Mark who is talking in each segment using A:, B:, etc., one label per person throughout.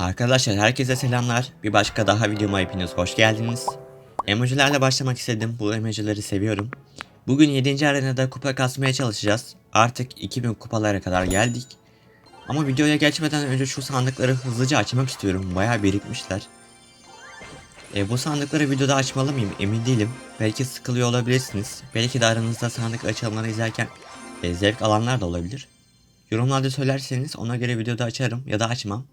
A: Arkadaşlar herkese selamlar. Bir başka daha videoma hepiniz hoş geldiniz. Emojilerle başlamak istedim. Bu emojileri seviyorum. Bugün 7. arenada kupa kasmaya çalışacağız. Artık 2000 kupalara kadar geldik. Ama videoya geçmeden önce şu sandıkları hızlıca açmak istiyorum. Bayağı birikmişler. E, bu sandıkları videoda açmalı mıyım emin değilim. Belki sıkılıyor olabilirsiniz. Belki de aranızda sandık açılımları izlerken e, zevk alanlar da olabilir. Yorumlarda söylerseniz ona göre videoda açarım ya da açmam.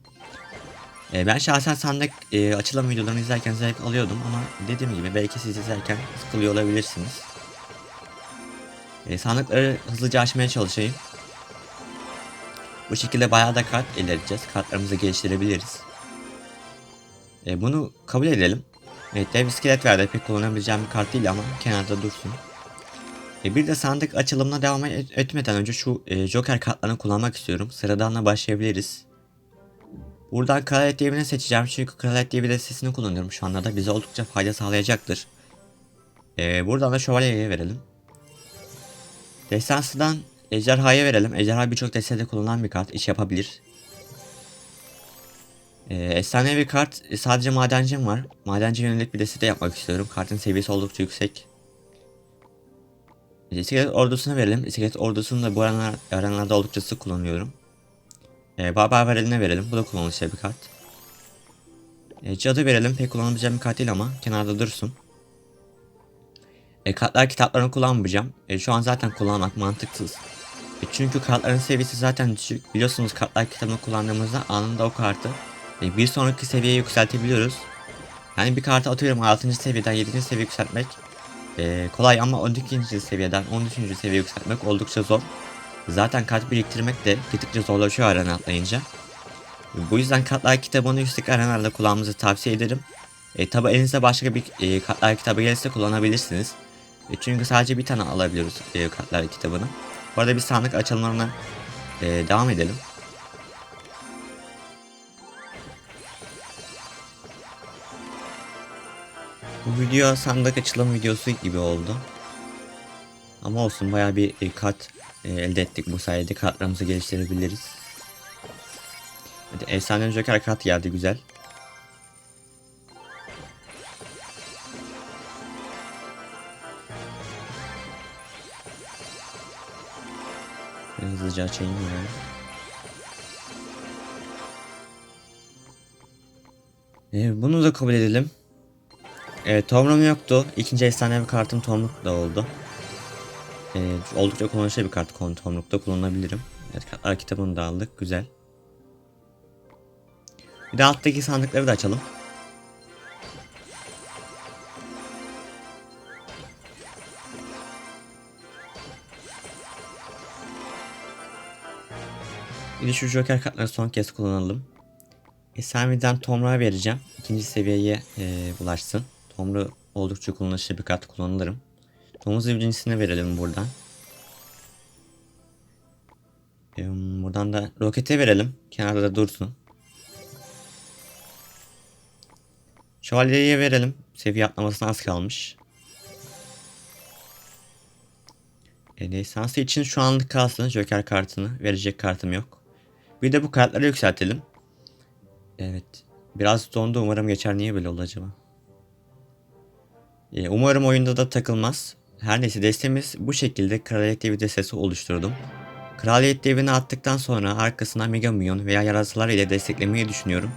A: E, ben şahsen sandık e, açılım videolarını izlerken zevk alıyordum ama dediğim gibi belki siz izlerken sıkılıyor olabilirsiniz. E, sandıkları hızlıca açmaya çalışayım. Bu şekilde bayağı da kart elde edeceğiz. Kartlarımızı geliştirebiliriz. E, bunu kabul edelim. Evet dev iskelet verdi. Pek kullanabileceğim bir kart değil ama kenarda dursun. E, bir de sandık açılımına devam et- etmeden önce şu e, Joker kartlarını kullanmak istiyorum. Sıradanla başlayabiliriz. Buradan Kraliyet Devini seçeceğim çünkü Kraliyet Devi destesini kullanıyorum şu anda da bize oldukça fayda sağlayacaktır. E, buradan da Şövalye'ye verelim. Destansıdan Ejderha'ya verelim. Ejderha birçok destede kullanılan bir kart. iş yapabilir. Ee, efsanevi kart e, sadece madencim var. Madenci yönelik bir deste de yapmak istiyorum. Kartın seviyesi oldukça yüksek. Ee, İskelet ordusuna verelim. İskelet ordusunu da bu aranlar, aranlarda oldukça sık kullanıyorum. Ee, Barbar vereline verelim. Bu da kullanışlı bir kart. Ee, Cadı verelim. Pek kullanabileceğim bir kart değil ama kenarda dursun. E, kartlar kitaplarını kullanmayacağım. E, şu an zaten kullanmak mantıksız. E, çünkü kartların seviyesi zaten düşük. Biliyorsunuz kartlar kitabını kullandığımızda anında o kartı e, bir sonraki seviyeye yükseltebiliyoruz. Yani bir kartı atıyorum 6. seviyeden 7. seviye yükseltmek e, kolay ama 12. seviyeden 13. seviye yükseltmek oldukça zor. Zaten kart biriktirmek de gittikçe zorlaşıyor arena atlayınca. Bu yüzden kartlar kitabını yüksek arenalarda kullanmanızı tavsiye ederim. E, tabi elinizde başka bir e, kartlar kitabı gelirse kullanabilirsiniz. E, çünkü sadece bir tane alabiliyoruz e, kartlar kitabını. Bu arada bir sandık açılımlarına e, devam edelim. Bu video sandık açılım videosu gibi oldu. Ama olsun bayağı bir e, kart e, elde ettik bu sayede kartlarımızı geliştirebiliriz. Hadi efsane joker kart geldi güzel. Hızlıca açayım yani. E, bunu da kabul edelim. Evet Tomrum yoktu. İkinci efsanevi kartım Tomruk da oldu. Ee, oldukça kullanışlı bir kart Kon- Tomruk'ta kullanabilirim. Evet kartlar kitabını da aldık. Güzel. Bir de alttaki sandıkları da açalım. Bir de şu Joker kartları son kez kullanalım. Esamiden Tomruk'a vereceğim. İkinci seviyeye e, ulaşsın. Tomru oldukça kullanışlı bir kart kullanılırım. Domuz evcinisine verelim buradan. E, buradan da rokete verelim. Kenarda da dursun. Şövalyeye verelim. Seviye atlamasına az kalmış. E, destansı için şu anlık kalsın. Joker kartını. Verecek kartım yok. Bir de bu kartları yükseltelim. Evet. Biraz dondu umarım geçer. Niye böyle oldu acaba? Ee, umarım oyunda da takılmaz. Her neyse destemiz bu şekilde Kraliyet Devi destesi oluşturdum. Kraliyet Devi'ni attıktan sonra arkasına Mega Milyon veya yarasalar ile desteklemeyi düşünüyorum.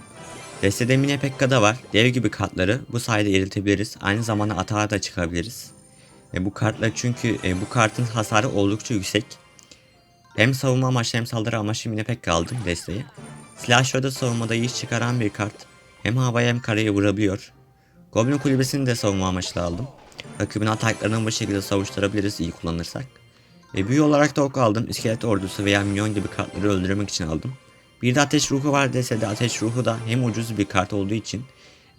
A: Destede Mine Pekka da var. Dev gibi kartları bu sayede eritebiliriz. Aynı zamanda atağa da çıkabiliriz. E, bu kartlar çünkü e, bu kartın hasarı oldukça yüksek. Hem savunma amaçlı hem saldırı amaçlı Mine Pekka aldım desteği. Slashör'de savunmada iş çıkaran bir kart. Hem havaya hem karaya vurabiliyor. Goblin kulübesini de savunma amaçlı aldım. Rakibin ataklarını bu şekilde savuşturabiliriz iyi kullanırsak. E, büyü olarak da ok aldım. İskelet ordusu veya minyon gibi kartları öldürmek için aldım. Bir de ateş ruhu var dese de ateş ruhu da hem ucuz bir kart olduğu için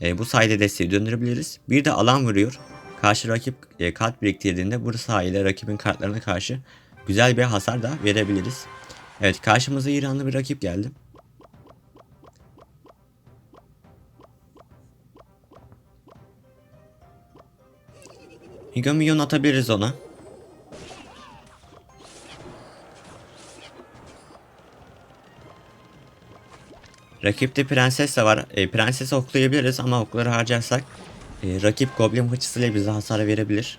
A: e, bu sayede desteği döndürebiliriz. Bir de alan vuruyor. Karşı rakip e, kart biriktirdiğinde bu sayede rakibin kartlarına karşı güzel bir hasar da verebiliriz. Evet karşımıza İranlı bir rakip geldi. Mega Milyon atabiliriz ona. Rakipte prenses de var. E, prenses oklayabiliriz ama okları harcarsak e, rakip goblin fıçısıyla bize hasar verebilir.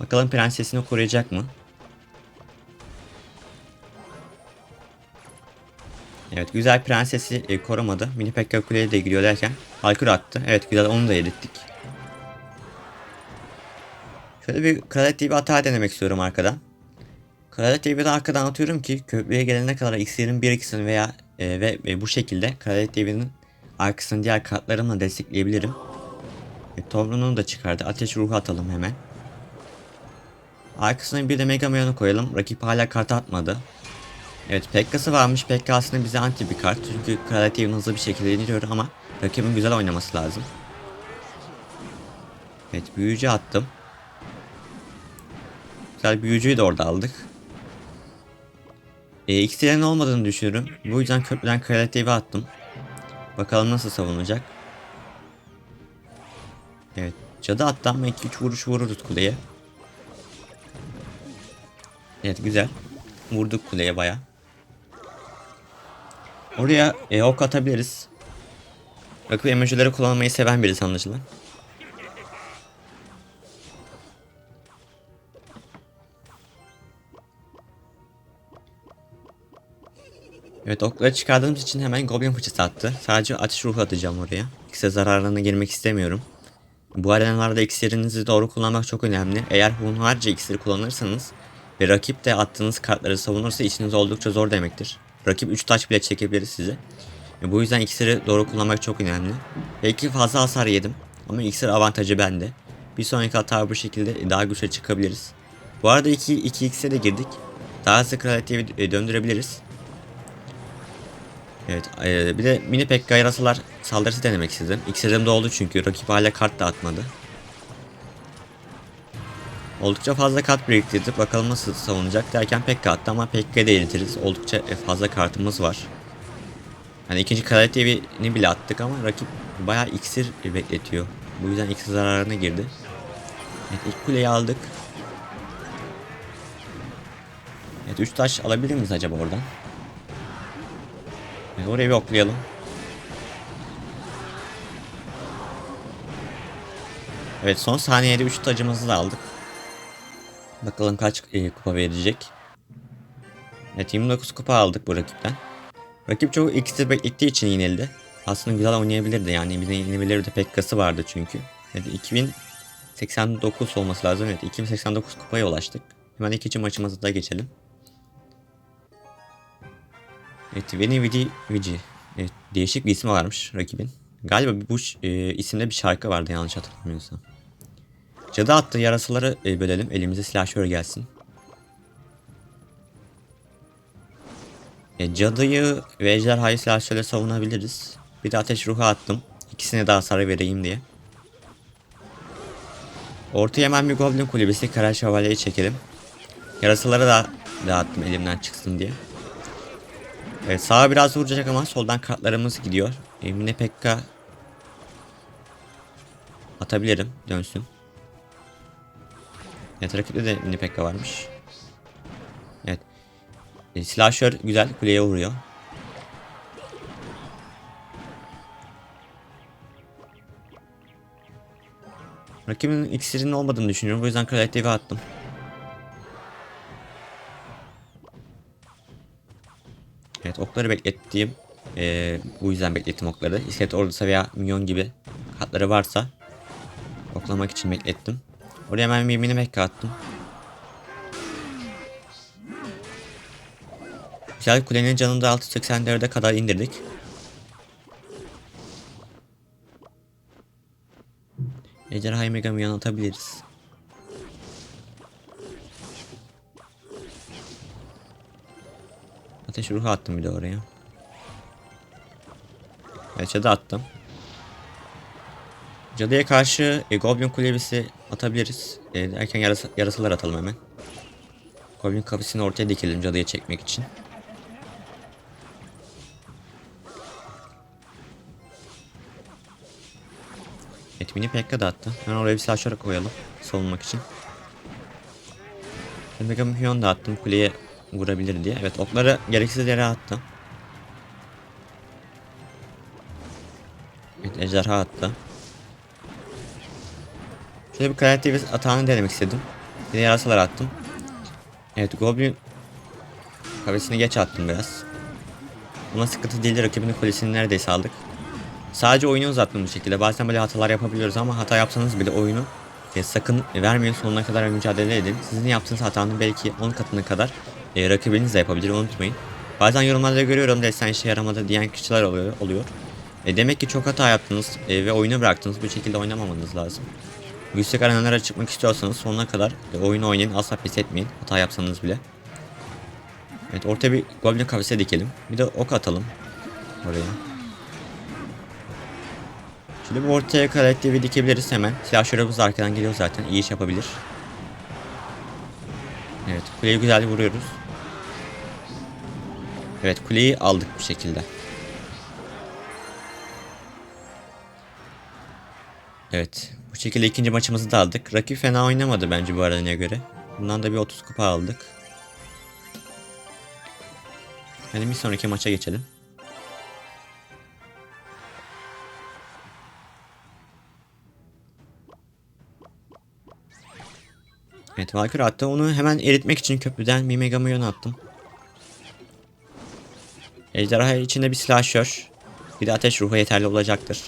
A: Bakalım prensesini koruyacak mı? Evet güzel prensesi e, korumadı. Mini Pekka kuleye de giriyor derken Halkür attı. Evet güzel onu da yedirttik. Şöyle bir Kralet TV hata denemek istiyorum arkadan. Kralet TV'de arkadan atıyorum ki köprüye gelene kadar X'lerin bir ikisini veya e, ve, ve bu şekilde Kralet TV'nin arkasını diğer kartlarımla destekleyebilirim. E, Tomrun'u da çıkardı. Ateş ruhu atalım hemen. Arkasına bir de Mega Mayon'u koyalım. Rakip hala kart atmadı. Evet Pekka'sı varmış. Pekka aslında bize anti bir kart. Çünkü Kralet TV'nin hızlı bir şekilde yeniliyor ama rakibin güzel oynaması lazım. Evet büyücü attım. Güzel büyücüyü de orada aldık. E, iksirin olmadığını düşünüyorum. Bu yüzden köprüden TV attım. Bakalım nasıl savunacak. Evet. Cadı attı ama 2-3 vuruş vururuz kuleye. Evet güzel. Vurduk kuleye baya. Oraya e, ok atabiliriz. Rakip emojileri kullanmayı seven birisi anlaşılan. Evet okları çıkardığımız için hemen Goblin fıçısı attı. Sadece ateş ruhu atacağım oraya. İkisi zararına girmek istemiyorum. Bu arenalarda iksirinizi doğru kullanmak çok önemli. Eğer hunharca iksiri kullanırsanız ve rakip de attığınız kartları savunursa işiniz oldukça zor demektir. Rakip 3 taş bile çekebilir sizi. E, bu yüzden iksiri doğru kullanmak çok önemli. Belki fazla hasar yedim ama iksir avantajı bende. Bir sonraki hata bu şekilde daha güçlü çıkabiliriz. Bu arada 2 2 x'e de girdik. Daha hızlı kraliyeti e, döndürebiliriz. Evet e, bir de mini pekka yarasalar saldırısı denemek istedim. İksirim de oldu çünkü rakip hala kart da atmadı. Oldukça fazla kart biriktirdik. Bakalım nasıl savunacak derken Pekka attı ama Pekka'yı da eritiriz. Oldukça e, fazla kartımız var. Hani ikinci kraliyet evini bile attık ama rakip bayağı iksir bekletiyor. Bu yüzden iksir zararına girdi. Evet ilk kuleyi aldık. Evet 3 taş alabilir miyiz acaba oradan? Evet, oraya bir oklayalım. Evet son saniyede 3 tacımızı da aldık. Bakalım kaç e, kupa verecek. Evet 29 kupa aldık bu rakipten. Rakip çok iksir beklettiği için yenildi. Aslında güzel oynayabilirdi yani bize yenebilirdi Pekka'sı vardı çünkü. Evet 2089 olması lazım. Evet 2089 kupaya ulaştık. Hemen ikinci maçımıza da geçelim. Evet Veni Vidi Vici. Evet, değişik bir ismi varmış rakibin. Galiba bu e, isimde bir şarkı vardı yanlış hatırlamıyorsam. Cadı attı yarasaları e, bölelim. Elimize silahşör gelsin. E, cadıyı ve ejderhayı silahşörle savunabiliriz. Bir de ateş ruhu attım. İkisine de hasar vereyim diye. Ortaya hemen bir goblin kulübesi kara şövalyeyi çekelim. Yarasaları da dağıttım elimden çıksın diye. Evet sağa biraz vuracak ama soldan kartlarımız gidiyor. Emine Pekka atabilirim dönsün. Evet rakipte de mini Pekka varmış. Evet. E, silahşör güzel kuleye vuruyor. Rakibin iksirinin olmadığını düşünüyorum. Bu yüzden kraliyet devi attım. Evet okları beklettiğim e, bu yüzden beklettim okları. İskelet ordusu veya minyon gibi katları varsa oklamak için beklettim. Oraya hemen bir mini mekka attım. Güzel kulenin canını da 684'e kadar indirdik. Ejderhayı Mega Minyon atabiliriz. Ateş ruhu attım bir de oraya. Evet cadı attım. Cadıya karşı e, Goblin kulebisi atabiliriz. E, derken yarasa, yarasalar atalım hemen. Goblin kafesini ortaya dikelim cadıya çekmek için. Evet mini pekka da attı. Hemen oraya bir slasher koyalım. Savunmak için. Mega Mihyon da attım kuleye vurabilir diye. Evet okları gereksiz yere attı. Evet ejderha attı. Şöyle bir kalite bir atağını denemek istedim. Bir de yarasalar attım. Evet Goblin kavesini geç attım biraz. Buna sıkıntı değildi. Rakibinin kulesini neredeyse aldık. Sadece oyunu uzattım bu şekilde. Bazen böyle hatalar yapabiliyoruz ama hata yapsanız bile oyunu sakın vermeyin sonuna kadar mücadele edin. Sizin yaptığınız hatanın belki 10 katına kadar e, rakibiniz de yapabilir unutmayın. Bazen yorumlarda görüyorum desen işe yaramadı diyen kişiler oluyor. oluyor. E, demek ki çok hata yaptınız e, ve oyunu bıraktınız. Bu şekilde oynamamanız lazım. Yüksek arenalara çıkmak istiyorsanız sonuna kadar e, oyunu oynayın. Asla pes etmeyin. Hata yapsanız bile. Evet ortaya bir goblin kafese dikelim. Bir de ok atalım. Oraya. Şimdi bu ortaya karaktevi dikebiliriz hemen. Silahşörümüz arkadan geliyor zaten. İyi iş yapabilir. Evet kuleyi güzel vuruyoruz. Evet kuleyi aldık bu şekilde. Evet bu şekilde ikinci maçımızı da aldık. Rakip fena oynamadı bence bu arenaya göre. Bundan da bir 30 kupa aldık. Hadi bir sonraki maça geçelim. Evet Valkyrie attı. Onu hemen eritmek için köprüden bir Mega Milyon attım. Ejderha içinde bir silahşör. Bir de ateş ruhu yeterli olacaktır.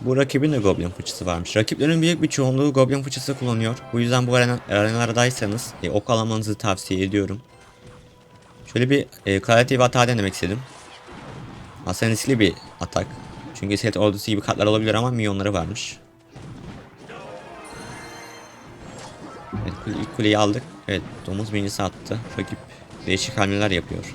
A: Bu rakibin de Goblin fıçısı varmış. Rakiplerin büyük bir çoğunluğu Goblin fıçısı kullanıyor. Bu yüzden bu arena, arenalardaysanız e, ok alamanızı tavsiye ediyorum. Şöyle bir e, kreatif hata denemek istedim. Aslında riskli bir atak. Çünkü set ordusu gibi kartlar olabilir ama milyonları varmış. Evet, ilk kuleyi aldık. Evet, domuz birincisi attı. Rakip değişik hamleler yapıyor.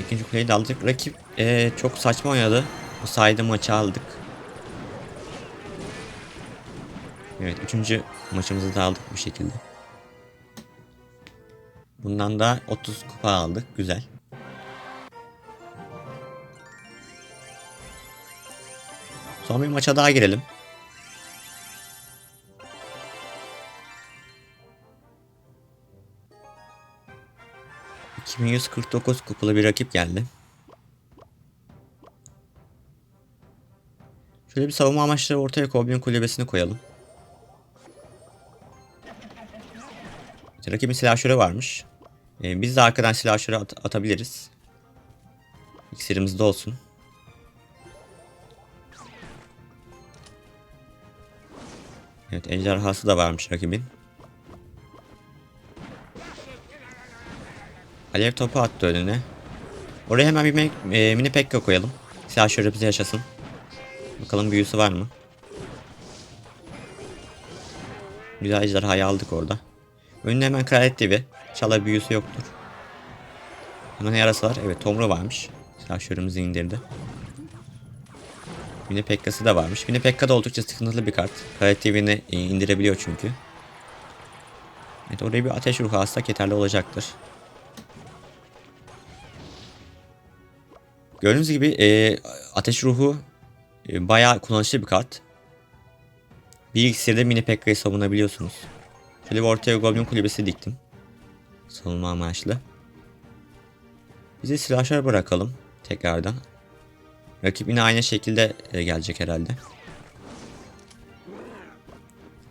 A: İkinci kuleyi de aldık. Rakip eee, çok saçma oynadı. Bu sayede maçı aldık. Evet, üçüncü maçımızı da aldık bu şekilde. Bundan da 30 kupa aldık. Güzel. Son bir maça daha girelim. ...2149 kupalı bir rakip geldi. Şöyle bir savunma amaçları ortaya Goblin kulübesini koyalım. Rakibin silahşörü varmış. Ee, biz de arkadan silahşörü at- atabiliriz. İksirimizde olsun. Evet ejderhası da varmış rakibin. Alev topu attı önüne. Oraya hemen bir e, mini pekka koyalım. Silahşörü bize yaşasın. Bakalım büyüsü var mı? Güzel ejderhayı aldık orada. Önüne hemen kraliyet dibi. Çala büyüsü yoktur. Hemen yarası var. Evet tomru varmış. Silahşörümüzü indirdi. Mini Pekka'sı da varmış. Mini Pekka da oldukça sıkıntılı bir kart. Kraliyet TV'ni e, indirebiliyor çünkü. Evet oraya bir ateş ruhu alsak yeterli olacaktır. Gördüğünüz gibi e, ateş ruhu e, bayağı kullanışlı bir kart. Bir iksirde mini Pekka'yı savunabiliyorsunuz. Şöyle bir ortaya Goblin kulübesi diktim. Savunma amaçlı. Bize silahşör bırakalım tekrardan. Rakip yine aynı şekilde e, gelecek herhalde.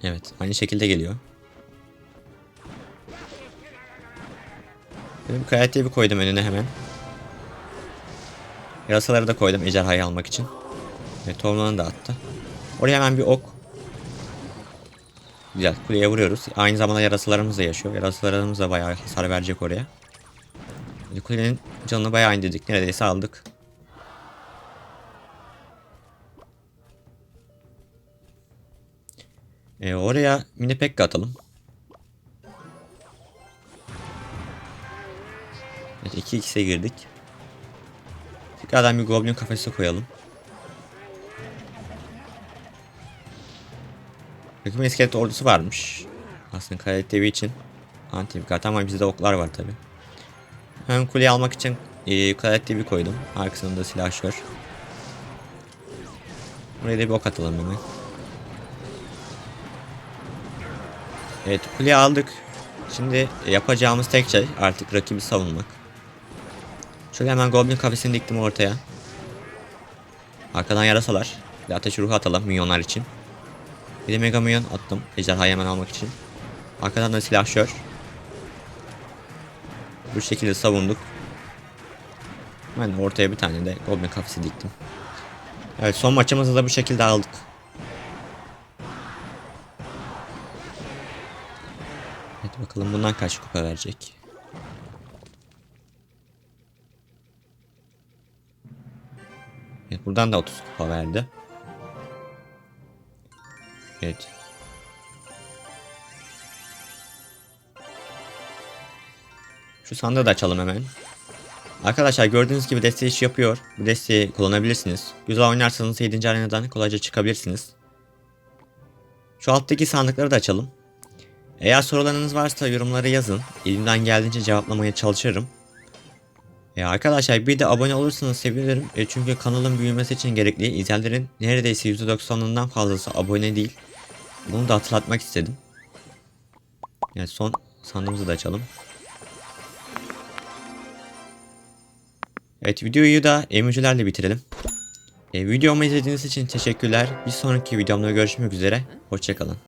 A: Evet aynı şekilde geliyor. Benim kreatifi koydum önüne hemen. Yarasaları da koydum ejderhayı almak için. Ve tornanı da attı. Oraya hemen bir ok. Güzel kuleye vuruyoruz. Aynı zamanda yarasalarımız da yaşıyor. Yarasalarımız da bayağı hasar verecek oraya. Kulenin canını bayağı indirdik. Neredeyse aldık. E, oraya mini pekka atalım. Evet 2 x'e girdik. Tekrardan bir goblin kafesi koyalım. Rakibin iskelet ordusu varmış. Aslında Kraliyet TV için anti bir kart ama bizde oklar var tabi. Ön kuleyi almak için e, Kraliyet TV koydum. Arkasında da silahşör. Buraya da bir ok atalım hemen. Evet kuleyi aldık. Şimdi yapacağımız tek şey artık rakibi savunmak. Şöyle hemen Goblin kafesini diktim ortaya. Arkadan yarasalar. Bir ateş ruhu atalım minyonlar için. Bir de Mega Minyon attım. Ejderhayı hemen almak için. Arkadan da silahşör. Bu şekilde savunduk. Ben de ortaya bir tane de Goblin kafesi diktim. Evet son maçımızı da bu şekilde aldık. Evet bakalım bundan kaç kupa verecek. Buradan da 30 kupa verdi. Evet. Şu sandığı da açalım hemen. Arkadaşlar gördüğünüz gibi desteği iş yapıyor. Bu desteği kullanabilirsiniz. Güzel oynarsanız 7. arenadan kolayca çıkabilirsiniz. Şu alttaki sandıkları da açalım. Eğer sorularınız varsa yorumlara yazın. Elimden geldiğince cevaplamaya çalışırım. E arkadaşlar bir de abone olursanız sevinirim. E çünkü kanalın büyümesi için gerekli. İzleyenlerin neredeyse %90'ından fazlası abone değil. Bunu da hatırlatmak istedim. Yani son sandığımızı da açalım. Evet videoyu da emojilerle bitirelim. E, videomu izlediğiniz için teşekkürler. Bir sonraki videomda görüşmek üzere. Hoşçakalın.